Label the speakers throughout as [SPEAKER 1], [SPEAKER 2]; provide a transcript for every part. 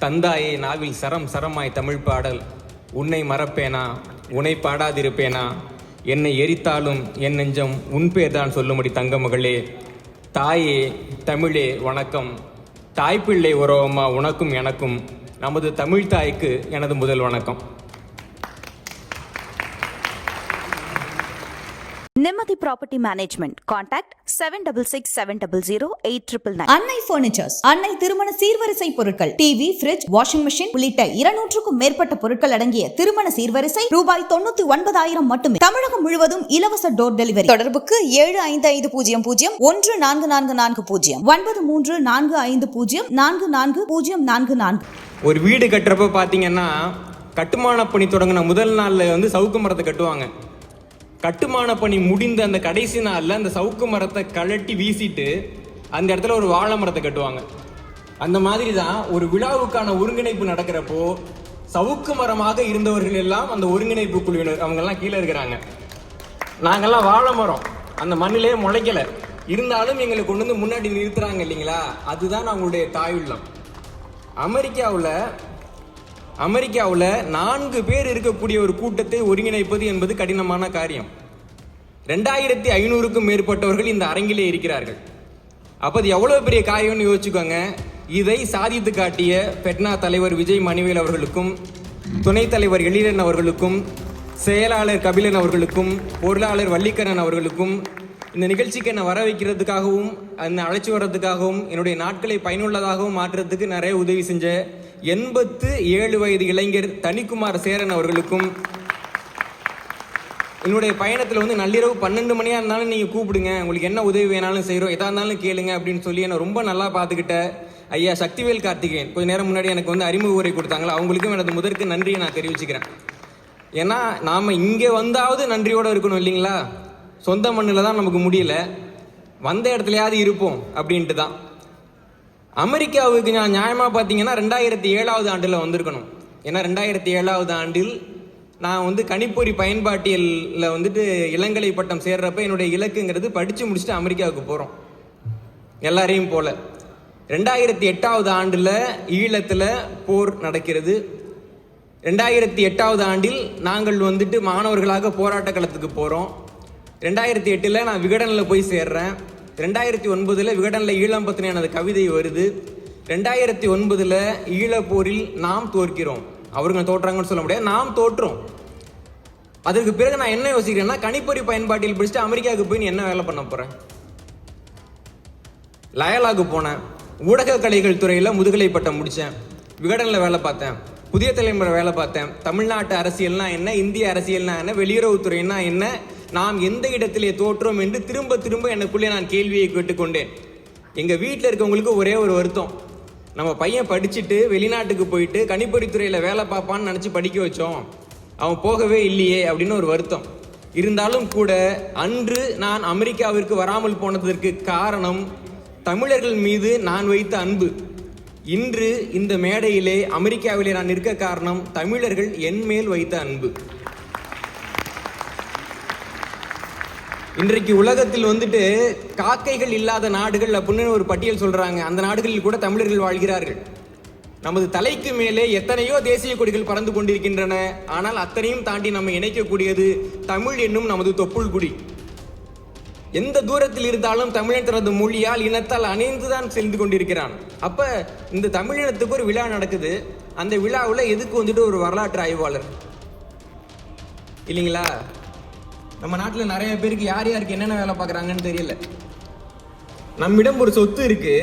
[SPEAKER 1] தந்தாயே நாவில் சரம் சரமாய் தமிழ் பாடல். உன்னை மறப்பேனா? உன்னை பாடாதிருப்பேனா? என்னை எரித்தாலும் என் நெஞ்சம் உன் பேர்தான் சொல்லும்படி தங்க மகளே தாயே தமிழே வணக்கம். தாய்ப்பிள்ளை உறவம்மா உனக்கும் எனக்கும். நமது தமிழ் தாய்க்கு எனது முதல் வணக்கம்.
[SPEAKER 2] Nimmathi property management. Contact seven double six seven double zero eight triple nine
[SPEAKER 3] Annai furnitures Annai திருமண சீர்வரிசை பொருட்கள் டிவி ஃபிரிட்ஜ் வாஷிங் மிஷின் உள்ளிட்ட இருநூற்றுக்கும் மேற்பட்ட பொருட்கள் அடங்கிய திருமண சீர்வரிசை ரூபாய் தொண்ணூத்தி ஒன்பதாயிரம் மட்டுமே. தமிழகம் முழுவதும் இலவச டோர் டெலிவரி தொடர்புக்கு ஏழு ஐந்து ஐந்து பூஜ்ஜியம் பூஜ்ஜியம் ஒன்று நான்கு நான்கு நான்கு பூஜ்ஜியம். ஒன்பது மூன்று நான்கு ஐந்து பூஜ்ஜியம் நான்கு நான்கு பூஜ்ஜியம் நான்கு நான்கு.
[SPEAKER 1] ஒரு வீடு கட்டுறப்ப பார்த்தீங்கன்னா கட்டுமான பணி தொடங்கின முதல் நாளில் வந்து சவுக்கு மரத்தை கட்டுவாங்க. கட்டுமான பணி முடிந்த அந்த கடைசி நாளில் அந்த சவுக்கு மரத்தை கழட்டி வீசிட்டு அந்த இடத்துல ஒரு வாழை மரத்தை கட்டுவாங்க. அந்த மாதிரி தான் ஒரு விழாவுக்கான ஒருங்கிணைப்பு நடக்கிறப்போ சவுக்கு மரமாக இருந்தவர்கள் எல்லாம் அந்த ஒருங்கிணைப்பு குழுவினர் அவங்கெல்லாம் கீழே இருக்கிறாங்க. நாங்கெல்லாம் வாழை மரம். அந்த மண்ணிலே முளைக்கல. இருந்தாலும் எங்களை கொண்டு வந்து முன்னாடி நிறுத்துறாங்க இல்லைங்களா? அதுதான் அவங்களுடைய தாயுள்ளம். அமெரிக்காவில் அமெரிக்காவில் நான்கு பேர் இருக்கக்கூடிய ஒரு கூட்டத்தை ஒருங்கிணைப்பது என்பது கடினமான காரியம். ரெண்டாயிரத்தி ஐநூறுக்கும் மேற்பட்டவர்கள் இந்த அரங்கிலே இருக்கிறார்கள். அப்போ அது எவ்வளோ பெரிய காரியம்னு யோசிச்சுக்கோங்க. இதை சாதித்து காட்டிய பெட்னா தலைவர் விஜய் மணிவேல் அவர்களுக்கும் துணைத் தலைவர் எழிலன் அவர்களுக்கும் செயலாளர் கபிலன் அவர்களுக்கும் பொருளாளர் வள்ளிக்கரன் அவர்களுக்கும் இந்த நிகழ்ச்சிக்கு என்னை வர வைக்கிறதுக்காகவும் என்னை அழைச்சி வர்றதுக்காகவும் என்னுடைய நாட்களை பயனுள்ளதாகவும் மாற்றுறதுக்கு நிறைய உதவி செஞ்ச எண்பத்து ஏழு வயது இளைஞர் தனிக்குமார் சேரன் அவர்களுக்கும் என்னுடைய பயணத்தில் வந்து நள்ளிரவு பன்னெண்டு மணியாக இருந்தாலும் நீங்கள் கூப்பிடுங்க. உங்களுக்கு என்ன உதவி வேணாலும் செய்கிறோம் எதாக இருந்தாலும் கேளுங்க அப்படின்னு சொல்லி என்னை ரொம்ப நல்லா பார்த்துக்கிட்ட ஐயா சக்திவேல் கார்த்திகேயன். கொஞ்ச நேரம் முன்னாடி எனக்கு வந்து அறிமுக உரை கொடுத்தாங்களா? அவங்களுக்கும் எனது முதற்கு நன்றியை நான் தெரிவிச்சுக்கிறேன். ஏன்னா நாம் இங்கே வந்தாவது நன்றியோடு இருக்கணும் இல்லைங்களா? சொந்த மண்ணில் தான் நமக்கு முடியல. வந்த இடத்துலையாவது இருப்போம் அப்படின்ட்டு தான் அமெரிக்காவுக்கு நான் நியாயமாக பார்த்தீங்கன்னா ரெண்டாயிரத்தி ஏழாவது ஆண்டில் வந்திருக்கணும். ஏன்னா ரெண்டாயிரத்தி ஏழாவது ஆண்டில் நான் வந்து கணிப்பொறி பயன்பாட்டியலில் வந்துட்டு இளங்கலை பட்டம் சேர்றப்ப என்னுடைய இலக்குங்கிறது படித்து முடிச்சுட்டு அமெரிக்காவுக்கு போகிறோம் எல்லாரையும் போல. ரெண்டாயிரத்தி எட்டாவது ஆண்டில் ஈழத்தில் போர் நடக்கிறது. ரெண்டாயிரத்தி எட்டாவது ஆண்டில் நாங்கள் வந்துட்டு மாணவர்களாக போராட்ட களத்துக்கு போகிறோம் ரெண்டாயிரத்தி எட்டில் நான் விகடனில் போய் சேர்றேன். ரெண்டாயிரத்தி ஒன்பதில் விகடனில் ஈழம் பற்றின எனது கவிதை வருது. ரெண்டாயிரத்தி ஒன்பதில் ஈழப்போரில் நாம் தோற்கிறோம். அவருங்க தோற்றாங்கன்னு சொல்ல முடியாது. நாம் தோற்றோம். அதற்கு பிறகு நான் என்ன யோசிக்கிறேன்னா கணிப்பொறி பயன்பாட்டில் பிடிச்சிட்டு அமெரிக்காவுக்கு போய் நீ என்ன வேலை பண்ண போகிறேன் லயலாக்கு போனேன். ஊடக கலைகள் துறையில் முதுகலை பட்டம் முடித்தேன் விகடனில் வேலை பார்த்தேன். புதிய தலைமுறை வேலை பார்த்தேன். தமிழ்நாட்டு அரசியல்னா என்ன? இந்திய அரசியல்னா என்ன? வெளியுறவுத்துறைனா என்ன? நாம் எந்த இடத்திலே தோற்றோம் என்று திரும்ப திரும்ப எனக்குள்ளே நான் கேள்வியை கேட்டுக்கொண்டேன். எங்கள் வீட்டில் இருக்கவங்களுக்கு ஒரே ஒரு வருத்தம். நம்ம பையன் படிச்சுட்டு வெளிநாட்டுக்கு போயிட்டு கணிப்பொறித்துறையில் வேலை பார்ப்பான்னு நினச்சி படிக்க வச்சோம். அவன் போகவே இல்லையே அப்படின்னு ஒரு வருத்தம். இருந்தாலும் கூட அன்று நான் அமெரிக்காவிற்கு வராமல் போனதற்கு காரணம் தமிழர்கள் மீது நான் வைத்த அன்பு. இன்று இந்த மேடையிலே அமெரிக்காவிலே நான் நிற்க காரணம் தமிழர்கள் என் மேல் வைத்த அன்பு. இன்றைக்கு உலகத்தில் வந்துட்டு காக்கைகள் இல்லாத நாடுகள் அப்படின்னு ஒரு பட்டியல் சொல்றாங்க. அந்த நாடுகளில் கூட தமிழர்கள் வாழ்கிறார்கள். நமது தலைக்கு மேலே எத்தனையோ தேசிய கொடிகள் பறந்து கொண்டிருக்கின்றன. ஆனால் அத்தனையும் தாண்டி நம்ம இணைக்கக்கூடியது தமிழ் என்னும் நமது தொப்புள் குடி. எந்த தூரத்தில் இருந்தாலும் தமிழன் தனது மொழியால் இனத்தால் அணைந்துதான் சென்று கொண்டிருக்கிறான். அப்ப இந்த தமிழினத்துக்கு ஒரு விழா நடக்குது. அந்த விழாவில் எதுக்கு வந்துட்டு ஒரு வரலாற்று ஆய்வாளர்? இல்லைங்களா? நம்ம நாட்டில் நிறைய பேருக்கு யார் யாருக்கு என்னென்ன வேலை பார்க்குறாங்கன்னு தெரியல. நம்மிடம் ஒரு சொத்து இருக்கு.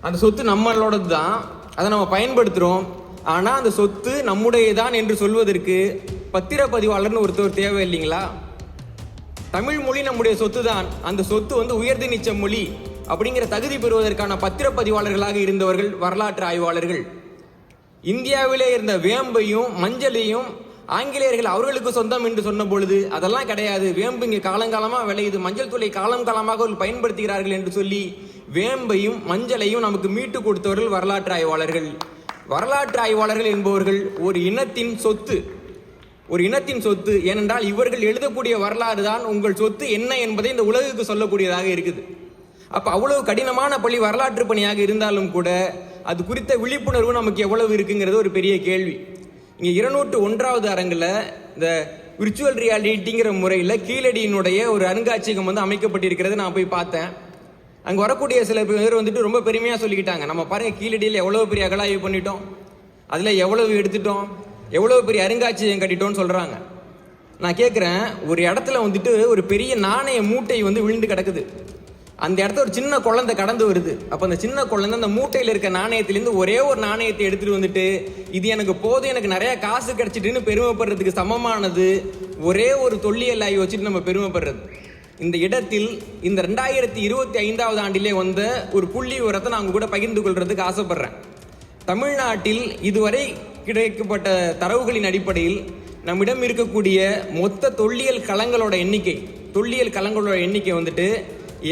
[SPEAKER 1] அந்த சொத்து நம்மளோடது தான் அதை நம்ம பயன்படுத்துகிறோம் ஆனால் அந்த சொத்து நம்முடையதான் என்று சொல்வதற்கு பத்திரப்பதிவாளர்னு ஒருத்தர் தேவை இல்லைங்களா? தமிழ் மொழி நம்முடைய சொத்து தான் அந்த சொத்து வந்து உயர்ந்து நிச்ச மொழி அப்படிங்கிற தகுதி பெறுவதற்கான பத்திரப்பதிவாளர்களாக இருந்தவர்கள் வரலாற்று ஆய்வாளர்கள். இந்தியாவிலே இருந்த வேம்பையும் மஞ்சளையும் ஆங்கிலேயர்கள் அவர்களுக்கு சொந்தம் என்று சொன்ன பொழுது அதெல்லாம் கிடையாது. வேம்பு இங்கே காலங்காலமாக விளையுது. மஞ்சள் தூளை காலம் காலமாக அவர்கள் பயன்படுத்துகிறார்கள் என்று சொல்லி வேம்பையும் மஞ்சளையும் நமக்கு மீட்டு கொடுத்தவர்கள் வரலாற்று ஆய்வாளர்கள். வரலாற்று ஆய்வாளர்கள் என்பவர்கள் ஒரு இனத்தின் சொத்து. ஒரு இனத்தின் சொத்து. ஏனென்றால் இவர்கள் எழுதக்கூடிய வரலாறு தான் உங்கள் சொத்து என்ன என்பதை இந்த உலகுக்கு சொல்லக்கூடியதாக இருக்குது. அப்போ அவ்வளவு கடினமான பள்ளி வரலாற்று பணியாக இருந்தாலும் கூட அது குறித்த விழிப்புணர்வு நமக்கு எவ்வளவு இருக்குங்கிறது ஒரு பெரிய கேள்வி. இங்கே இருநூற்று ஒன்றாவது அரங்கில் இந்த விர்ச்சுவல் ரியாலிட்டிங்கிற முறையில் கீழடியினுடைய ஒரு அருங்காட்சியகம் வந்து அமைக்கப்பட்டிருக்கிறது. நான் போய் பார்த்தேன். அங்கே வரக்கூடிய சில பேர் வந்துட்டு ரொம்ப பெருமையாக சொல்லிக்கிட்டாங்க. நம்ம பாருங்க கீழடியில் எவ்வளோ பெரிய அகலாய்வு பண்ணிட்டோம். அதில் எவ்வளவு எடுத்துட்டோம். எவ்வளோ பெரிய அருங்காட்சியகம் கட்டிட்டோம்னு சொல்கிறாங்க நான் கேட்குறேன் ஒரு இடத்துல வந்துட்டு ஒரு பெரிய நாணய மூட்டை வந்து விழுந்து கிடக்குது. அந்த இடத்த ஒரு சின்ன குழந்தை கடந்து வருது. அப்போ அந்த சின்ன குழந்தை அந்த மூட்டையில் இருக்க நாணயத்திலேருந்து ஒரே ஒரு நாணயத்தை எடுத்துட்டு வந்துட்டு இது எனக்கு போதும் எனக்கு நிறைய காசு கிடைச்சிட்டுன்னு பெருமைப்படுறதுக்கு சமமானது. ஒரே ஒரு தொல்லியல் வச்சுட்டு நம்ம பெருமைப்படுறது. இந்த இடத்தில் இந்த ரெண்டாயிரத்தி இருபத்தி ஐந்தாவது ஆண்டிலே வந்த ஒரு புள்ளி உரத்தை நான் உங்க கூட பகிர்ந்து கொள்றதுக்கு ஆசைப்படுறேன். தமிழ்நாட்டில் இதுவரை கிடைக்கப்பட்ட தரவுகளின் அடிப்படையில் நம்மிடம் இருக்கக்கூடிய மொத்த தொல்லியல் களங்களோட எண்ணிக்கை தொல்லியல் களங்களோட எண்ணிக்கை வந்துட்டு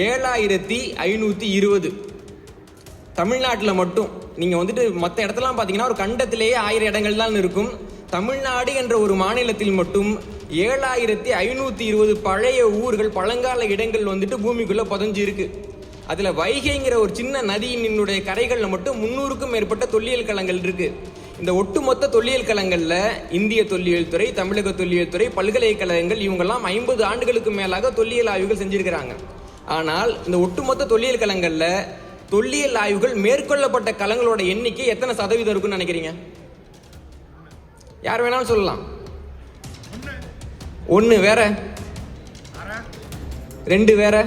[SPEAKER 1] ஏழாயிரத்தி ஐநூற்றி இருபது. தமிழ்நாட்டில் மட்டும். நீங்கள் வந்துட்டு மற்ற இடத்துலாம் பார்த்தீங்கன்னா ஒரு கண்டத்திலேயே ஆயிரம் இடங்கள் தான் இருக்கும். தமிழ்நாடு என்ற ஒரு மாநிலத்தில் மட்டும் ஏழாயிரத்தி ஐநூற்றி இருபது பழைய ஊர்கள் பழங்கால இடங்கள் வந்துட்டு பூமிக்குள்ளே புதஞ்சு இருக்கு அதில் வைகைங்கிற ஒரு சின்ன நதியினுடைய கரைகளில் மட்டும் முந்நூறுக்கும் மேற்பட்ட தொல்லியல் களங்கள் இருக்கு. இந்த ஒட்டுமொத்த தொல்லியல் களங்களில் இந்திய தொல்லியல் துறை தமிழக தொல்லியல் துறை பல்கலைக்கழகங்கள் இவங்கெல்லாம் ஐம்பது ஆண்டுகளுக்கு மேலாக தொல்லியல் ஆய்வுகள் செஞ்சுருக்கிறாங்க. ஆனால் இந்த ஒட்டுமொத்த தொல்லியல் களங்களில் தொல்லியல் ஆய்வுகள் மேற்கொள்ளப்பட்ட களங்களோட எண்ணிக்கை எத்தனை சதவீதம் இருக்குன்னு நினைக்கிறீங்க? யார் வேணாலும் சொல்லலாம். ஒன்று வேற. ரெண்டு வேற.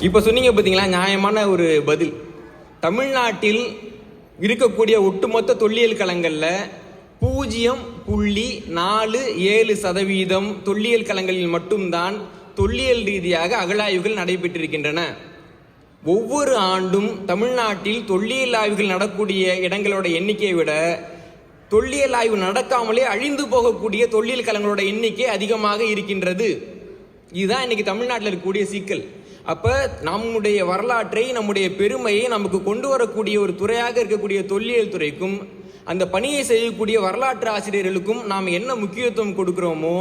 [SPEAKER 1] இப்போ சொன்னீங்க பார்த்தீங்களா நியாயமான ஒரு பதில். தமிழ்நாட்டில் இருக்கக்கூடிய ஒட்டுமொத்த தொல்லியல் களங்களில் பூஜ்ஜியம் புள்ளி நாலு ஏழு சதவீதம் தொல்லியல் களங்களில் மட்டும்தான் தொல்லியல் ரீதியாக அகழாய்வுகள் நடைபெற்றிருக்கின்றன. ஒவ்வொரு ஆண்டும் தமிழ்நாட்டில் தொல்லியல் ஆய்வுகள் நடக்கூடிய இடங்களோட எண்ணிக்கையை விட தொல்லியல் ஆய்வு நடக்காமலே அழிந்து போகக்கூடிய தொல்லியல் களங்களோட எண்ணிக்கை அதிகமாக இருக்கின்றது. இதுதான் இன்னைக்கு தமிழ்நாட்டில் இருக்கக்கூடிய சிக்கல். அப்ப நம்முடைய வரலாற்றை நம்முடைய பெருமையை நமக்கு கொண்டு வரக்கூடிய ஒரு துறையாக இருக்கக்கூடிய தொல்லியல் துறைக்கும் அந்த பணியை செய்யக்கூடிய வரலாற்று ஆசிரியர்களுக்கும் நாம் என்ன முக்கியத்துவம் கொடுக்கிறோமோ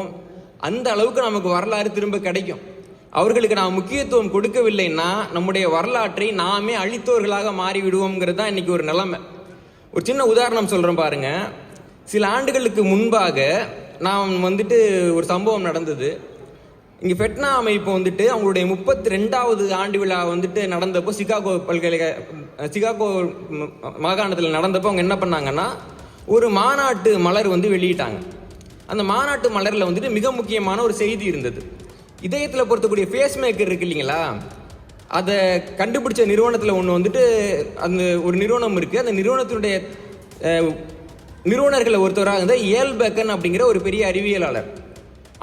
[SPEAKER 1] அந்த அளவுக்கு நமக்கு வரலாறு திரும்ப கிடைக்கும். அவர்களுக்கு நாம் முக்கியத்துவம் கொடுக்கவில்லைன்னா நம்முடைய வரலாற்றை நாமே அழித்தவர்களாக மாறிவிடுவோங்கிறது தான் இன்னைக்கு ஒரு நிலைமை. ஒரு சின்ன உதாரணம் சொல்கிறேன் பாருங்க. சில ஆண்டுகளுக்கு முன்பாக நான் வந்துட்டு ஒரு சம்பவம் நடந்தது. இங்கே ஃபெட்னா அமைப்பு வந்துட்டு அவங்களுடைய முப்பத்தி ரெண்டாவது ஆண்டு விழா வந்துட்டு நடந்தப்போ சிகாகோ பல்கலைக்க சிகாகோ மாகாணத்தில் நடந்தப்போ அவங்க என்ன பண்ணாங்கன்னா ஒரு மாநாட்டு மலர் வந்து வெளியிட்டாங்க. அந்த மாநாட்டு மலரில் வந்துட்டு மிக முக்கியமான ஒரு செய்தி இருந்தது. இதயத்தில் பொருத்தக்கூடிய ஃபேஸ் மேக்கர் இருக்கு இல்லைங்களா? அதை கண்டுபிடிச்ச நிறுவனத்தில் ஒன்று வந்துட்டு அந்த ஒரு நிறுவனம் இருக்குது அந்த நிறுவனத்தினுடைய நிறுவனர்களை ஒருத்தவராக ஒருத்தராக இருந்த ஏல் பேக்கன் அப்படிங்கிற ஒரு பெரிய அறிவியலாளர்.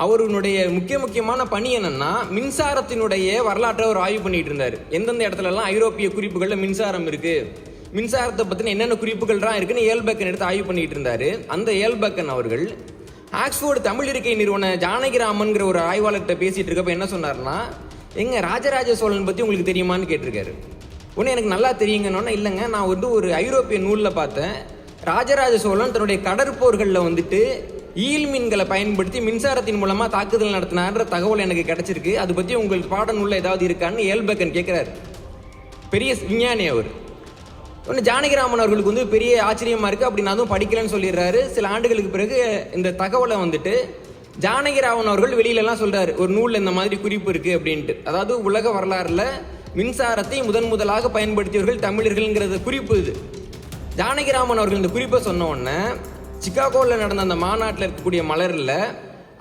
[SPEAKER 1] அவருடைய முக்கிய முக்கியமான பணி என்னென்னா மின்சாரத்தினுடைய வரலாற்றை அவர் ஆய்வு பண்ணிட்டு இருந்தார். எந்தெந்த இடத்துலலாம் ஐரோப்பிய குறிப்புகளில் மின்சாரம் இருக்குது மின்சாரத்தை பற்றின என்னென்ன குறிப்புகள்லாம் இருக்குன்னு ஏல்பேக்கன் எடுத்து ஆய்வு பண்ணிட்டு இருந்தார். அந்த ஏல்பேக்கன் அவர்கள் ஆக்ஸ்போர்டு தமிழ் இருக்கை நிறுவன ஜானகிராமன்கிற ஒரு ஆய்வாளர்கிட்ட பேசிட்டு இருக்கப்ப என்ன சொன்னார்னா எங்க ராஜராஜ சோழன் பற்றி உங்களுக்கு தெரியுமான்னு கேட்டிருக்காரு. உடனே எனக்கு நல்லா தெரியுங்கன்னு இல்லைங்க நான் வந்து ஒரு ஐரோப்பிய நூலில் பார்த்தேன். ராஜராஜ சோழன் தன்னுடைய கடற்போர்களில் வந்துட்டு ஈல் மீன்களை பயன்படுத்தி மின்சாரத்தின் மூலமாக தாக்குதல் நடத்தினார்ன்ற தகவல் எனக்கு கிடச்சிருக்கு. அது பற்றி உங்களுக்கு பாட ஏதாவது இருக்கான்னு ஏல்பக்கன் கேட்குறாரு பெரிய விஞ்ஞானி அவர். ஒன்று ஜானகிராமன் அவர்களுக்கு வந்து பெரிய ஆச்சரியமாக இருக்குது அப்படி நான் அதுவும் படிக்கலன்னு சொல்லிடுறாரு. சில ஆண்டுகளுக்கு பிறகு இந்த தகவலை வந்துட்டு ஜானகிராமன் அவர்கள் வெளியிலலாம் சொல்கிறார் ஒரு நூலில் இந்த மாதிரி குறிப்பு இருக்குது அப்படின்ட்டு. அதாவது உலக வரலாறில் மின்சாரத்தை முதன் முதலாக பயன்படுத்தியவர்கள் தமிழர்கள்ங்கிறது குறிப்பு இது. ஜானகிராமன் அவர்கள் இந்த குறிப்பை சொன்ன உடனே சிக்காகோவில் நடந்த அந்த மாநாட்டில் இருக்கக்கூடிய மலரில்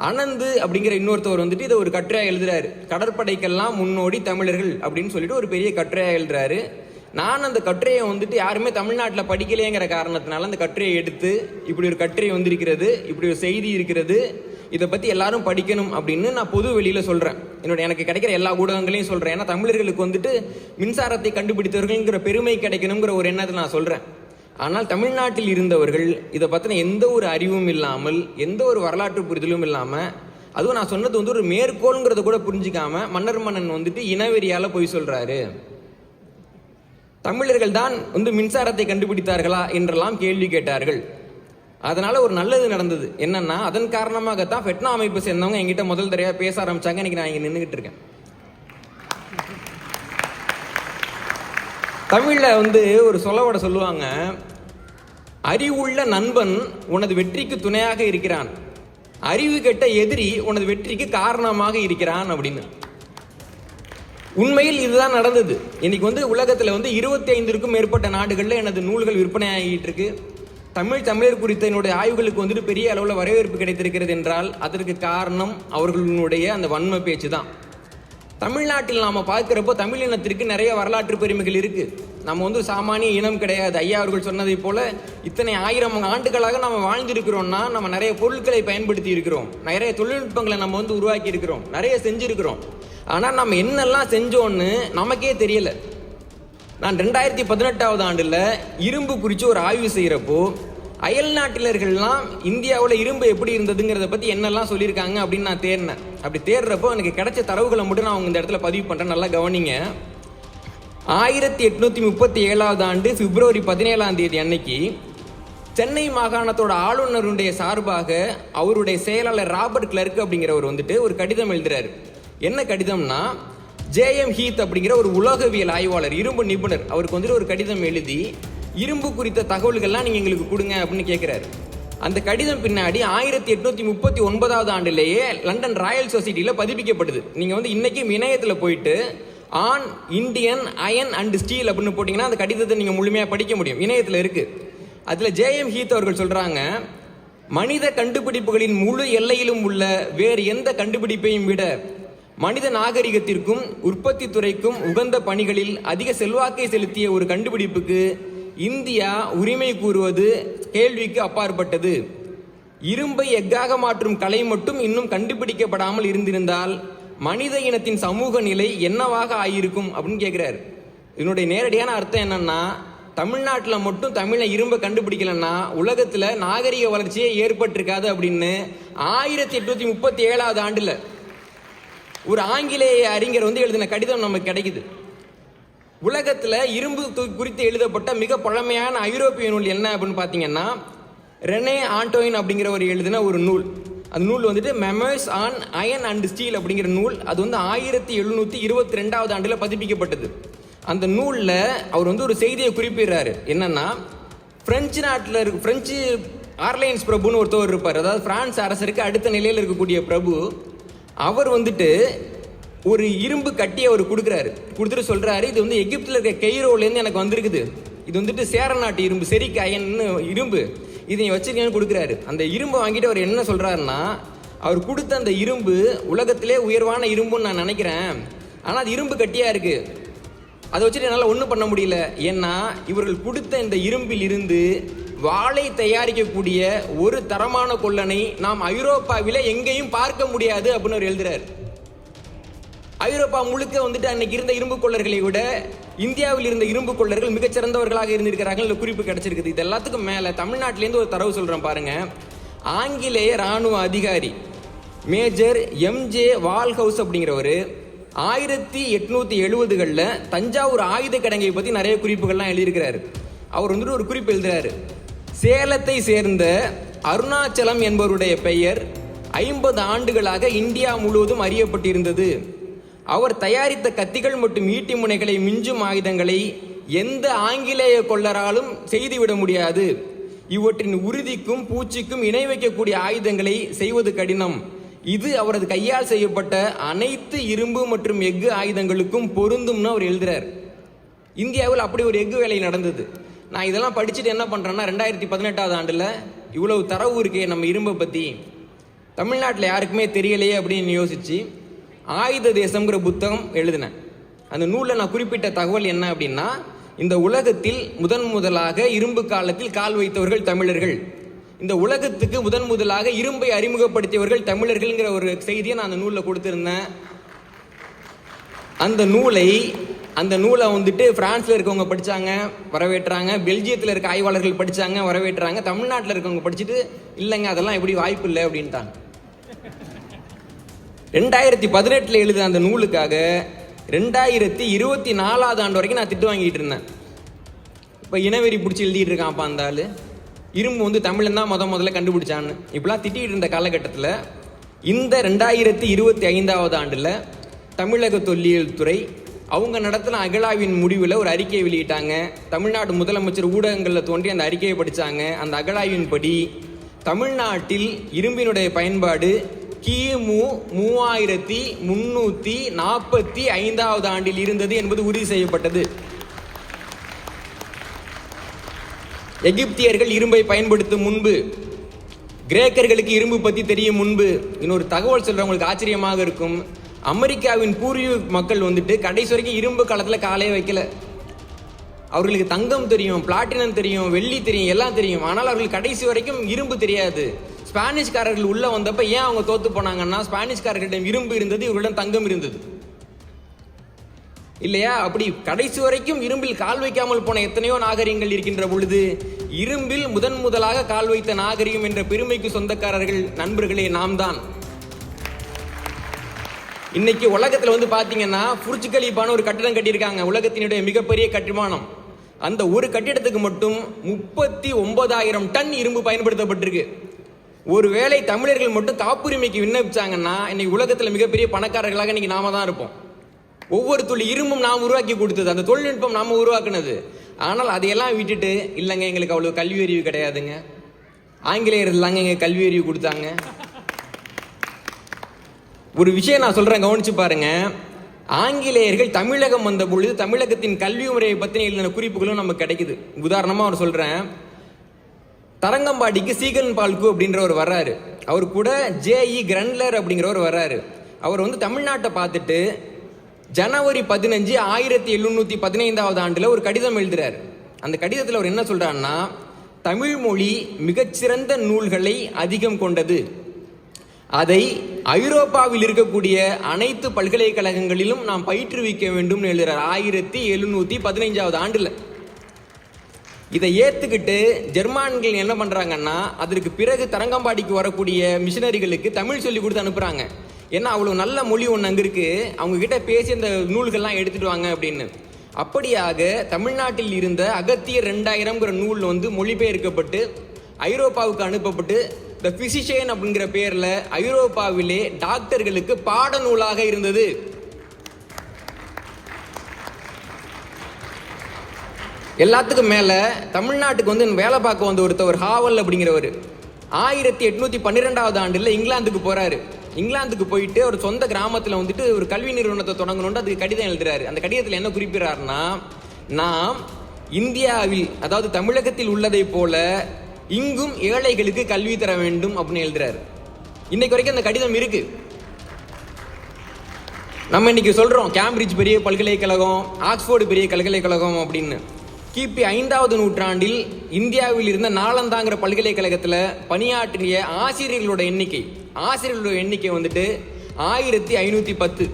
[SPEAKER 1] அனந்து அப்படிங்கிற இன்னொருத்தவர் வந்துட்டு இதை ஒரு கட்டுரையாக எழுதுறாரு. கடற்படைக்கெல்லாம் முன்னோடி தமிழர்கள் அப்படின்னு சொல்லிட்டு ஒரு பெரிய கட்டுரையாக எழுதுறாரு. நான் அந்த கட்டுரையை வந்துட்டு யாருமே தமிழ்நாட்டில் படிக்கலையேங்கிற காரணத்தினால அந்த கட்டுரையை எடுத்து இப்படி ஒரு கட்டுரை வந்திருக்கிறது இப்படி ஒரு செய்தி இருக்கிறது இதை பற்றி எல்லாரும் படிக்கணும் அப்படின்னு நான் பொது வெளியில் சொல்கிறேன் என்னோட எனக்கு கிடைக்கிற எல்லா ஊடகங்களையும் சொல்கிறேன் ஏன்னா தமிழர்களுக்கு வந்துட்டு மின்சாரத்தை கண்டுபிடித்தவர்கள்ங்கிற பெருமை கிடைக்கணுங்கிற ஒரு எண்ணத்தை நான் சொல்கிறேன் ஆனால் தமிழ்நாட்டில் இருந்தவர்கள் இதை பற்றின எந்த ஒரு அறிவும் இல்லாமல் எந்த ஒரு வரலாற்று புரிதலும் இல்லாமல் அதுவும் நான் சொன்னது வந்து ஒரு மேற்கோளுங்கிறத கூட புரிஞ்சிக்காம மன்னர் மன்னன் வந்துட்டு இனவெறியால போய் சொல்கிறாரு தமிழர்கள் தான் வந்து மின்சாரத்தை கண்டுபிடித்தார்களா என்றெல்லாம் கேள்வி கேட்டார்கள். அதனால ஒரு நல்லது நடந்தது. என்னன்னா அதன் காரணமாகத்தான் ஃபெட்னா அமைப்பு சேர்ந்தவங்க என்கிட்ட முதல் தடவையா பேச ஆரம்பிச்சாங்க. இன்னைக்கு நான் இங்க நின்றுகிட்டு இருக்கேன். தமிழில் வந்து ஒரு சொல்லவோட சொல்லுவாங்க அறிவுள்ள நண்பன் உனது வெற்றிக்கு துணையாக இருக்கிறான். அறிவு கெட்ட எதிரி உனது வெற்றிக்கு காரணமாக இருக்கிறான் அப்படின்னு. உண்மையில் இதுதான் நடந்தது. இன்னைக்கு வந்து உலகத்தில் வந்து இருபத்தி ஐந்திற்கும் மேற்பட்ட நாடுகளில் எனது நூல்கள் விற்பனை ஆகிட்டு இருக்கு தமிழ் தமிழர் குறித்த என்னுடைய ஆய்வுகளுக்கு வந்துட்டு பெரிய அளவில் வரவேற்பு கிடைத்திருக்கிறது என்றால் அதற்கு காரணம் அவர்களுடைய அந்த வன்ம பேச்சு தான் தமிழ்நாட்டில் நாம் பார்க்குறப்போ தமிழ் இனத்திற்கு நிறைய வரலாற்று பெருமைகள் இருக்கு. நம்ம வந்து சாமானிய இனம் கிடையாது. ஐயா அவர்கள் சொன்னதை போல இத்தனை ஆயிரம் ஆண்டுகளாக நம்ம வாழ்ந்திருக்கிறோம்னா நம்ம நிறைய பொருட்களை பயன்படுத்தி இருக்கிறோம். நிறைய தொழில்நுட்பங்களை நம்ம வந்து உருவாக்கி இருக்கிறோம். நிறைய செஞ்சிருக்கிறோம். ஆனால் நம்ம என்னெல்லாம் செஞ்சோன்னு நமக்கே தெரியலை. நான் ரெண்டாயிரத்தி பதினெட்டாவது ஆண்டில் இரும்பு குறித்து ஒரு ஆய்வு செய்கிறப்போ அயல் நாட்டிலர்கள்லாம் இந்தியாவில் இரும்பு எப்படி இருந்ததுங்கிறத பற்றி என்னெல்லாம் சொல்லியிருக்காங்க அப்படின்னு நான் தேடினேன். அப்படி தேடுறப்போ எனக்கு கிடைச்ச தரவுகளை மட்டும் நான் அவங்க இந்த இடத்துல பதிவு பண்ணுறேன் நல்லா கவனிங்க. ஆயிரத்தி எட்நூற்றி முப்பத்தி ஏழாவது ஆண்டு பிப்ரவரி பதினேழாம் தேதி அன்னைக்கு சென்னை மாகாணத்தோட ஆளுநருடைய சார்பாக அவருடைய செயலாளர் ராபர்ட் கிளர்க் அப்படிங்கிறவர் வந்துட்டு ஒரு கடிதம் எழுதுறாரு. என்ன கடிதம்னா ஜேஎம் ஹீத் அப்படிங்கிற ஒரு உலகவியல் ஆய்வாளர் இரும்பு நிபுணர். அவருக்கு வந்துட்டு ஒரு கடிதம் எழுதி இரும்பு குறித்த தகவல்கள்லாம் நீங்கள் எங்களுக்கு கொடுங்க அப்படின்னு கேட்குறாரு அந்த கடிதம் பின்னாடி ஆயிரத்தி எட்நூத்தி முப்பத்தி ஒன்பதாவது ஆண்டிலேயே லண்டன் ராயல் சொசைட்டியில் பதிப்பிக்கப்படுது நீங்கள் வந்து இன்னைக்கும் இணையத்தில் போயிட்டு on Indian iron and steel அப்படின்னு போட்டிங்கன்னா அந்த கடிதத்தை நீங்கள் முழுமையாக படிக்க முடியும். இணையத்தில் இருக்கு. அதில் ஜேஎம் ஹீத் அவர்கள் சொல்கிறாங்க மனித கண்டுபிடிப்புகளின் முழு எல்லையிலும் உள்ள வேறு எந்த கண்டுபிடிப்பையும் விட மனித நாகரிகத்திற்கும் உற்பத்தி துறைக்கும் உகந்த பணிகளில் அதிக செல்வாக்கை செலுத்திய ஒரு கண்டுபிடிப்புக்கு இந்தியா உரிமை கூறுவது கேள்விக்கு அப்பாற்பட்டது. இரும்பை எஃகாக மாற்றும் கலை மட்டும் இன்னும் கண்டுபிடிக்கப்படாமல் இருந்திருந்தால் மனித இனத்தின் சமூக நிலை என்னவாக ஆகியிருக்கும் அப்படின்னு கேட்குறாரு இதனுடைய நேரடியான அர்த்தம் என்னன்னா தமிழ்நாட்டில் மட்டும் தமிழை இரும்பை கண்டுபிடிக்கலன்னா உலகத்தில் நாகரிக வளர்ச்சியே ஏற்பட்டிருக்காது அப்படின்னு ஆயிரத்தி எட்நூற்றி முப்பத்தி ஏழாவது ஆண்டில் ஒரு ஆங்கிலேய அறிஞர் வந்து எழுதின கடிதம் நமக்கு கிடைக்குது. உலகத்தில் இரும்பு குறித்து எழுதப்பட்ட மிக பழமையான ஐரோப்பிய நூல் என்ன அப்படின்னு பார்த்தீங்கன்னா ரெனே ஆண்டோயின் அப்படிங்கிற ஒரு எழுதின ஒரு நூல். அந்த நூல் வந்துட்டு memoirs on iron and steel அப்படிங்கிற நூல். அது வந்து ஆயிரத்தி எழுநூற்றி இருபத்தி ரெண்டாவது ஆண்டில் பதிப்பிக்கப்பட்டது. அந்த நூலில் அவர் வந்து ஒரு செய்தியை குறிப்பிடுறாரு. என்னன்னா பிரெஞ்சு நாட்டில் இருக்கு ஃப்ரெஞ்சு ஆர்லைன்ஸ் பிரபுன்னு ஒருத்தவர் இருப்பார். அதாவது பிரான்ஸ் அரசருக்கு அடுத்த நிலையில் இருக்கக்கூடிய பிரபு அவர் வந்துட்டு ஒரு இரும்பு கட்டி அவர் கொடுக்குறாரு. கொடுத்துட்டு சொல்கிறாரு இது வந்து எகிப்தில் இருக்க கெய்ரோலேருந்து எனக்கு வந்திருக்குது. இது வந்துட்டு சேர நாட்டு இரும்பு செரிக்கு அயன்னு இரும்பு. இதை நீ வச்சிருக்கேன்னு கொடுக்குறாரு. அந்த இரும்பை வாங்கிட்டு அவர் என்ன சொல்கிறாருன்னா அவர் கொடுத்த அந்த இரும்பு உலகத்திலே உயர்வான இரும்புன்னு நான் நினைக்கிறேன். ஆனால் அது இரும்பு கட்டியாக இருக்குது அதை வச்சுட்டு என்னால் ஒன்றும் பண்ண முடியல. ஏன்னா இவர்கள் கொடுத்த இந்த இரும்பில் இருந்து வாளை தயாரிக்கக்கூடிய ஒரு தரமான கொல்லனை நாம் ஐரோப்பாவில் எங்கேயும் பார்க்க முடியாது அப்படின்னு அவர் எழுதுறாரு. ஐரோப்பா முழுக்க வந்துட்டு அன்னைக்கு இருந்த இரும்பு கொள்ளர்களை விட இந்தியாவில் இருந்த இரும்பு கொள்ளர்கள் மிகச்சிறந்தவர்களாக இருந்திருக்கிறார்கள். இந்த குறிப்பு கிடைச்சிருக்குது. இது எல்லாத்துக்கும் மேலே தமிழ்நாட்டிலேருந்து ஒரு தரவு சொல்கிறேன் பாருங்க. ஆங்கிலேய ராணுவ அதிகாரி மேஜர் எம்ஜே வால்ஹவுஸ் அப்படிங்கிறவர் ஆயிரத்தி எட்நூத்தி எழுபதுகளில் தஞ்சாவூர் ஆயுத கிடங்கை பற்றி நிறைய குறிப்புகள்லாம் எழுதியிருக்கிறாரு. அவர் வந்துட்டு ஒரு குறிப்பு எழுதுறாரு. சேலத்தை சேர்ந்த அருணாச்சலம் என்பவருடைய பெயர் ஐம்பது ஆண்டுகளாக இந்தியா முழுவதும் அறியப்பட்டிருந்தது. அவர் தயாரித்த கத்திகள் மற்றும் ஈட்டி முனைகளை மிஞ்சும் ஆயுதங்களை எந்த ஆங்கிலேய கொள்ளராலும் செய்துவிட முடியாது. இவற்றின் உறுதிக்கும் பூச்சிக்கும் இணை வைக்கக்கூடிய ஆயுதங்களை செய்வது கடினம். இது அவரது கையால் செய்யப்பட்ட அனைத்து இரும்பு மற்றும் எஃகு ஆயுதங்களுக்கும் பொருந்தும்னு அவர் எழுதுறார். இந்தியாவில் அப்படி ஒரு எஃகு வேலை நடந்தது. நான் இதெல்லாம் படிச்சுட்டு என்ன பண்ணுறேன்னா ரெண்டாயிரத்தி பதினெட்டாவது ஆண்டில் இவ்வளவு தரவு இருக்கே நம்ம இரும்பை பற்றி தமிழ்நாட்டில் யாருக்குமே தெரியலையே அப்படின்னு யோசித்து ஆயுத தேசம்ங்கிற புத்தகம் எழுதினேன். அந்த நூலில் நான் குறிப்பிட்ட தகவல் என்ன அப்படின்னா இந்த உலகத்தில் முதன் முதலாக இரும்பு காலத்தில் கால் வைத்தவர்கள் தமிழர்கள். இந்த உலகத்துக்கு முதன் முதலாக இரும்பை அறிமுகப்படுத்தியவர்கள் தமிழர்கள்ங்கிற ஒரு செய்தியை நான் அந்த நூலில் கொடுத்துருந்தேன். அந்த நூலை அந்த நூலை வந்துட்டு பிரான்ஸில் இருக்கவங்க படிச்சாங்க வரவேற்றாங்க. பெல்ஜியத்தில் இருக்க ஆய்வாளர்கள் படித்தாங்க வரவேற்றாங்க. தமிழ்நாட்டில் இருக்கவங்க படிச்சுட்டு இல்லைங்க அதெல்லாம் எப்படி வாய்ப்பு இல்லை அப்படின்ட்டாங்க. ரெண்டாயிரத்தி பதினெட்டில் எழுதின அந்த நூலுக்காக ரெண்டாயிரத்தி இருபத்தி நாலாவது ஆண்டு வரைக்கும் நான் திட்டு வாங்கிட்டு இருந்தேன். இப்போ இனவெறி பிடிச்சி எழுதிட்டு இருக்கான்ப்பா அந்த ஆள். இரும்பு வந்து தமிழன் தான் முத முதல்ல கண்டுபிடிச்சான்னு. இப்படிலாம் திட்டிகிட்டு இருந்த காலகட்டத்தில் இந்த ரெண்டாயிரத்தி இருபத்தி ஐந்தாவது ஆண்டில் தமிழக தொல்லியல் துறை அவங்க நடத்தின அகழாவின் முடிவில் ஒரு அறிக்கையை வெளியிட்டாங்க. தமிழ்நாடு முதலமைச்சர் ஊடகங்களில் தோன்றி அந்த அறிக்கையை படித்தாங்க அந்த அகழாவின் படி தமிழ்நாட்டில் இரும்பினுடைய பயன்பாடு கிமு மூவாயிரத்தி முன்னூற்றி நாற்பத்தி ஐந்தாவது ஆண்டில் இருந்தது என்பது உறுதி செய்யப்பட்டது. எகிப்தியர்கள் இரும்பை பயன்படுத்தும் முன்பு கிரேக்கர்களுக்கு இரும்பு பற்றி தெரியும் முன்பு இன்னொரு தகவல் சொல்கிறவங்களுக்கு ஆச்சரியமாக இருக்கும். அமெரிக்காவின் பூர்வீக மக்கள் வந்துட்டு கடைசி வரைக்கும் இரும்பு காலத்தில் காலே வைக்கல. அவர்களுக்கு தங்கம் தெரியும் பிளாட்டினம் தெரியும் வெள்ளி தெரியும் எல்லாம் தெரியும். ஆனால் அவர்கள் கடைசி வரைக்கும் இரும்பு தெரியாது. ஸ்பானிஷ்காரர்கள் உள்ளே வந்தப்ப ஏன் அவங்க தோத்து போனாங்கன்னா ஸ்பானிஷ்காரர்களிடம் இரும்பு இருந்தது இவர்களிடம் தங்கம் இருந்தது. இல்லையா? அப்படி கடைசி வரைக்கும் இரும்பில் கால் வைக்காமல் போன எத்தனையோ நாகரிகங்கள் இருக்கின்ற பொழுது இரும்பில் முதன் முதலாக கால் வைத்த நாகரிகம் என்ற பெருமைக்கு சொந்தக்காரர்கள் நண்பர்களே நாம் தான் இன்னைக்கு உலகத்துல வந்து பாத்தீங்கன்னா புர்ஜ் கலீஃபான ஒரு கட்டிடம் கட்டியிருக்காங்க. உலகத்தினுடைய மிகப்பெரிய கட்டுமானம். அந்த ஒரு கட்டிடத்துக்கு மட்டும் முப்பத்தி ஒன்பதாயிரம் டன் இரும்பு பயன்படுத்தப்பட்டிருக்கு. ஒருவேளை தமிழர்கள் மட்டும் காப்புரிமைக்கு விண்ணப்பிச்சாங்கன்னா இன்னைக்கு உலகத்துல மிகப்பெரிய பணக்காரர்களாக இன்னைக்கு நாம தான் இருப்போம். ஒவ்வொரு துளி இரும்பும் நாம் உருவாக்கி கொடுத்தது. அந்த தொழில்நுட்பம் நாம உருவாக்குனது. ஆனால் அதையெல்லாம் விட்டுட்டு இல்லைங்க எங்களுக்கு அவ்வளவு கல்வி அறிவு கிடையாதுங்க. ஆங்கிலேயர் இல்லைங்க எங்க கல்வி அறிவு கொடுத்தாங்க. ஒரு விஷயம் நான் சொல்றேன் கவனிச்சு பாருங்க. ஆங்கிலேயர்கள் தமிழகம் வந்த பொழுது தமிழகத்தின் கல்வி முறையை பற்றின எழுதின குறிப்புகளும் நமக்கு கிடைக்குது. உதாரணமாக அவர் சொல்கிறேன் தரங்கம்பாடிக்கு சீகன் பால்கு அப்படின்றவர் வர்றாரு. அவர் கூட ஜேஇ கிரண்ட்லர் அப்படிங்கிறவர் வர்றாரு. அவர் வந்து தமிழ்நாட்டை பார்த்துட்டு ஜனவரி பதினஞ்சு ஆயிரத்தி எழுநூற்றி பதினைந்தாவது ஆண்டில் ஒரு கடிதம் எழுதுறார். அந்த கடிதத்தில் அவர் என்ன சொல்கிறாருன்னா தமிழ் மொழி மிகச்சிறந்த நூல்களை அதிகம் கொண்டது. அதை ஐரோப்பாவில் இருக்கக்கூடிய அனைத்து பல்கலைக்கழகங்களிலும் நாம் பயிற்றுவிக்க வேண்டும் எழுதுறார். ஆயிரத்தி எழுநூத்தி பதினைஞ்சாவது ஆண்டுல. இதை ஏத்துக்கிட்டு ஜெர்மான்கள் என்ன பண்றாங்கன்னா அதற்கு பிறகு தரங்கம்பாடிக்கு வரக்கூடிய மிஷினரிகளுக்கு தமிழ் சொல்லி கொடுத்து அனுப்புறாங்க. ஏன்னா அவ்வளவு நல்ல மொழி ஒன்று அங்க இருக்கு. அவங்க கிட்ட பேசி அந்த நூல்கள்லாம் எடுத்துட்டு வாங்க அப்படின்னு. அப்படியாக தமிழ்நாட்டில் இருந்த அகத்திய ரெண்டாயிரம்ங்கிற நூல் வந்து மொழிபெயர்க்கப்பட்டு ஐரோப்பாவுக்கு அனுப்பப்பட்டு த பிசிஷியன் அப்படிங்கிற பேரில் ஐரோப்பாவிலே டாக்டர்களுக்கு பாடநூலாக இருந்தது. எல்லாத்துக்கும் மேலே தமிழ்நாட்டுக்கு வந்து வேலை பார்க்க வந்த ஒருத்தவர் ஹாவல் அப்படிங்கிறவர். ஆயிரத்தி எட்நூத்தி பன்னிரெண்டாவது ஆண்டுல இங்கிலாந்துக்கு போறாரு. இங்கிலாந்துக்கு போயிட்டு ஒரு சொந்த கிராமத்தில் வந்துட்டு ஒரு கல்வி நிறுவனத்தை தொடங்கணும்னு அதுக்கு கடிதம் எழுதுறாரு. அந்த கடிதத்தில் என்ன குறிப்பிடுறாருன்னா நாம் இந்தியாவில் அதாவது தமிழகத்தில் உள்ளதை போல இங்கும் ஏழைகளுக்கு கல்வி தர வேண்டும் அப்படின்னு எழுதுறாரு. இன்னைக்கு வரைக்கும் அந்த கடிதம் இருக்கு. நம்ம இன்னைக்கு சொல்றோம் கேம்பிரிட்ஜ் பெரிய பல்கலைக்கழகம் ஆக்ஸ்போர்டு பெரிய பல்கலைக்கழகம் அப்படின்னு. கிபி ஐந்தாவது நூற்றாண்டில் இந்தியாவில் இருந்த நாலந்தாங்கிற பல்கலைக்கழகத்தில் பணியாற்றிய ஆசிரியர்களோட எண்ணிக்கை ஆசிரியர்களோட எண்ணிக்கை வந்துட்டு ஆயிரத்தி ஐநூற்றி பத்து.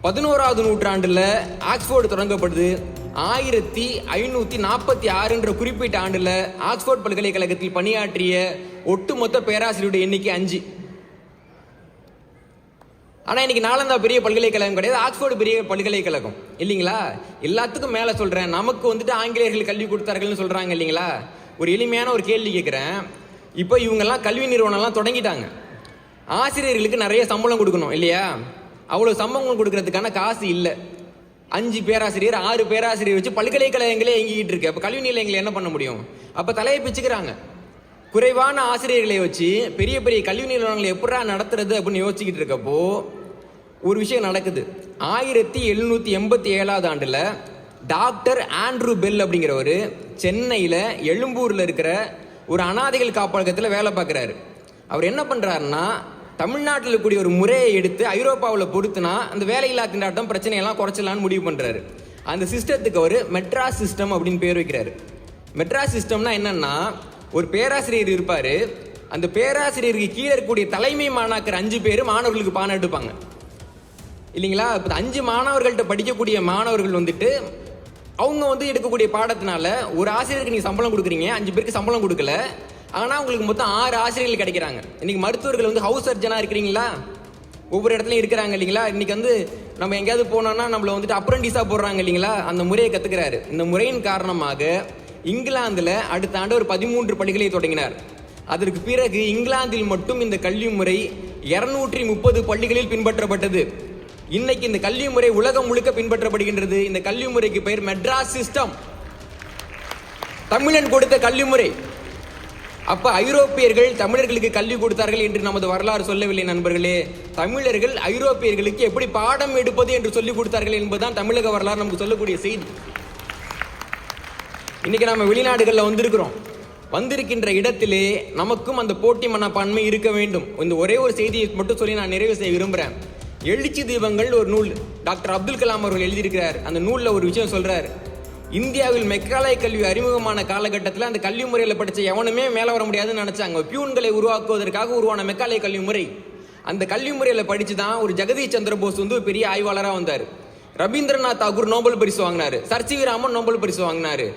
[SPEAKER 1] பதினோராவது நூற்றாண்டில் ஆக்ஸ்போர்டு தொடங்கப்படுது. ஆயிரத்தி ஐநூற்றி நாற்பத்தி ஆறுன்ற குறிப்பிட்ட ஆண்டில் ஆக்ஸ்போர்ட் பல்கலைக்கழகத்தில் பணியாற்றிய ஒட்டுமொத்த பேராசிரியருடைய எண்ணிக்கை அஞ்சு. ஆனால் இன்னைக்கு நாலந்தா பெரிய பல்கலைக்கழகம் கிடையாது ஆக்ஸ்போர்டு பெரிய பல்கலைக்கழகம். இல்லைங்களா? எல்லாத்துக்கும் மேலே சொல்கிறேன் நமக்கு வந்துட்டு ஆங்கிலேயர்கள் கல்வி கொடுத்தார்கள்னு சொல்கிறாங்க இல்லைங்களா? ஒரு எளிமையான ஒரு கேள்வி கேட்குறேன் இப்போ இவங்கெல்லாம் கல்வி நிறுவனம்லாம் தொடங்கிட்டாங்க. ஆசிரியர்களுக்கு நிறைய சம்பளம் கொடுக்கணும் இல்லையா? அவ்வளோ சம்பளம் கொடுக்கறதுக்கான காசு இல்லை. அஞ்சு பேராசிரியர் ஆறு பேராசிரியர் வச்சு பல்கலைக்கழகங்களே இயங்கிக்கிட்டு இருக்கு. அப்போ கல்வி நிலையங்களை என்ன பண்ண முடியும்? அப்போ தலையை பிச்சுக்கிறாங்க. குறைவான ஆசிரியர்களை வச்சு பெரிய பெரிய கல்வி நிறுவனங்களை எப்படா நடத்துறது அப்படின்னு யோசிச்சுக்கிட்டு இருக்கப்போ ஒரு விஷயம் நடக்குது. ஆயிரத்தி எழுநூத்தி எண்பத்தி ஏழாவது ஆண்டுல டாக்டர் ஆண்ட்ரூ பெல் அப்படிங்கிறவர் சென்னையில் எழும்பூரில் இருக்கிற ஒரு அனாதைகள் காப்பகத்தில் வேலை பார்க்குறாரு. அவர் என்ன பண்ணுறாருன்னா தமிழ்நாட்டில் இருக்கக்கூடிய ஒரு முறையை எடுத்து ஐரோப்பாவில் பொறுத்துனா அந்த வேலையில்லா திண்டாட்டம் பிரச்சனையெல்லாம் குறைச்சலான்னு முடிவு பண்ணுறாரு அந்த சிஸ்டத்துக்கு அவர் மெட்ராஸ் சிஸ்டம் அப்படின்னு பேர் வைக்கிறாரு. மெட்ராஸ் சிஸ்டம்னா என்னன்னா ஒரு பேராசிரியர் இருப்பார். அந்த பேராசிரியருக்கு கீழே இருக்கக்கூடிய தலைமை மாணாக்கர் அஞ்சு பேர் மாணவர்களுக்கு பாடம் எடுப்பாங்க. இல்லைங்களா? இப்போ அஞ்சு மாணவர்கள்ட்ட படிக்கக்கூடிய மாணவர்கள் வந்துட்டு அவங்க வந்து எடுக்கக்கூடிய பாடத்தினால ஒரு ஆசிரியருக்கு நீங்கள் சம்பளம் கொடுக்குறீங்க அஞ்சு பேருக்கு சம்பளம் கொடுக்கல ஆனால் உங்களுக்கு மொத்தம் ஆறு ஆசிரியர்கள் கிடைக்கிறாங்க. இன்னைக்கு மருத்துவர்கள் வந்து ஹவுஸ் சர்ஜனாக இருக்கிறீங்களா? ஒவ்வொரு இடத்துலையும் இருக்கிறாங்க இல்லைங்களா? இன்னைக்கு வந்து நம்ம எங்கேயாவது போனோம்னா நம்மளை வந்துட்டு அப்ரண்டிஸாக போடுறாங்க இல்லைங்களா? அந்த முறையை கற்றுக்கிறாரு இந்த முறையின் காரணமாக இங்கிலாந்தில் அடுத்த ஆண்டு ஒரு பதிமூன்று பள்ளிகளை தொடங்கினார். அதற்கு பிறகு இங்கிலாந்தில் மட்டும் இந்த கல்வி முறை இருநூற்றி முப்பது பள்ளிகளில் பின்பற்றப்பட்டது. இன்னைக்கு இந்த கல்வி முறை உலகம் முழுக்க பின்பற்றப்படுகின்றது. இந்த கல்வி முறைக்கு பெயர் மெட்ராஸ் சிஸ்டம். தமிழன் கொடுத்த கல்வி முறை. அப்ப ஐரோப்பியர்கள் தமிழர்களுக்கு கல்வி கொடுத்தார்கள் என்று நமது வரலாறு சொல்லவில்லை நண்பர்களே. தமிழர்கள் ஐரோப்பியர்களுக்கு எப்படி பாடம் எடுப்பது என்று சொல்லிக் கொடுத்தார்கள் என்பதுதான் தமிழக வரலாறு நமக்கு சொல்லக்கூடிய செய்தி. இன்னைக்கு நம்ம வெளிநாடுகளில் வந்திருக்கிறோம். வந்திருக்கின்ற இடத்திலே நமக்கும் அந்த போட்டி மனப்பான்மை இருக்க வேண்டும். இந்த ஒரே ஒரு செய்தியை மட்டும் சொல்லி நான் நிறைவு செய்ய விரும்புகிறேன் எழுச்சி தீபங்கள் ஒரு நூல். டாக்டர் அப்துல் கலாம் அவர்கள் எழுதியிருக்கிறார். அந்த நூலில் ஒரு விஷயம் சொல்கிறார் இந்தியாவில் மெக்காலய கல்வி அறிமுகமான காலகட்டத்தில் அந்த கல்வி முறையில் படித்த எவனுமே மேலே வர முடியாதுன்னு நினச்சாங்க. பியூன்களை உருவாக்குவதற்காக உருவான மெக்காலய கல்வி முறை. அந்த கல்வி முறையில் படித்து தான் ஒரு ஜெகதீஷ் சந்திர போஸ் வந்து பெரிய ஆய்வாளராக வந்தார். ரவீந்திரநாத் தாகூர் நோபல் பரிசு வாங்கினார். Sir C V Raman Nobel பரிசு வாங்கினாரு.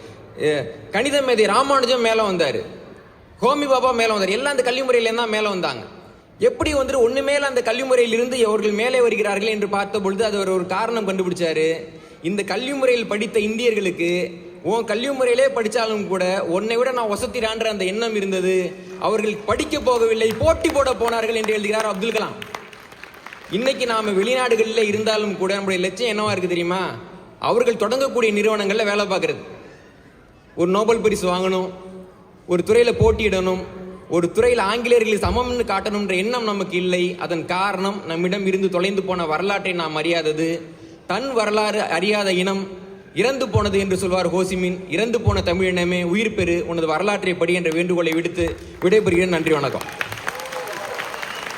[SPEAKER 1] கணித மேதை ராமானுஜம் மேலே வந்தார். ஹோமி பாபா மேலே வந்தார். எல்லாம் அந்த கல்வி முறையிலேருந்து தான் மேலே வந்தாங்க. எப்படி வந்துட்டு ஒன்று மேலே அந்த கல்வி முறையிலிருந்து அவர்கள் மேலே வருகிறார்கள் என்று பார்த்த பொழுது அது ஒரு ஒரு காரணம் கண்டுபிடிச்சாரு. இந்த கல்வி முறையில் படித்த இந்தியர்களுக்கு உன் கல்வி முறையிலே படித்தாலும் கூட உன்னை விட நான் வசத்திரான்ற அந்த எண்ணம் இருந்தது. அவர்கள் படிக்க போகவில்லை போட்டி போட போனார்கள் என்று எழுதுகிறார் அப்துல் கலாம். இன்னைக்கு நாம வெளிநாடுகளில் இருந்தாலும் கூட நம்முடைய லட்சியம் என்னவா இருக்கு தெரியுமா? அவர்கள் தொடங்கக்கூடிய நிறுவனங்களில் வேலை பார்க்கறது. ஒரு நோபல் பரிசு வாங்கணும் ஒரு துறையில் போட்டியிடணும் ஒரு துறையில் ஆங்கிலேயர்களை சமம்னு காட்டணுன்ற எண்ணம் நமக்கு இல்லை. அதன் காரணம் நம்மிடம் இருந்து தொலைந்து போன வரலாற்றை நாம் அறியாதது. தன் வரலாறு அறியாத இனம் இறந்து போனது என்று சொல்வார் ஹோசிமின். இறந்து போன தமிழினமே உயிர் பெறு உனது வரலாற்றை படி என்ற வேண்டுகோளை விடுத்து விடைபெறுகிறேன். நன்றி வணக்கம்.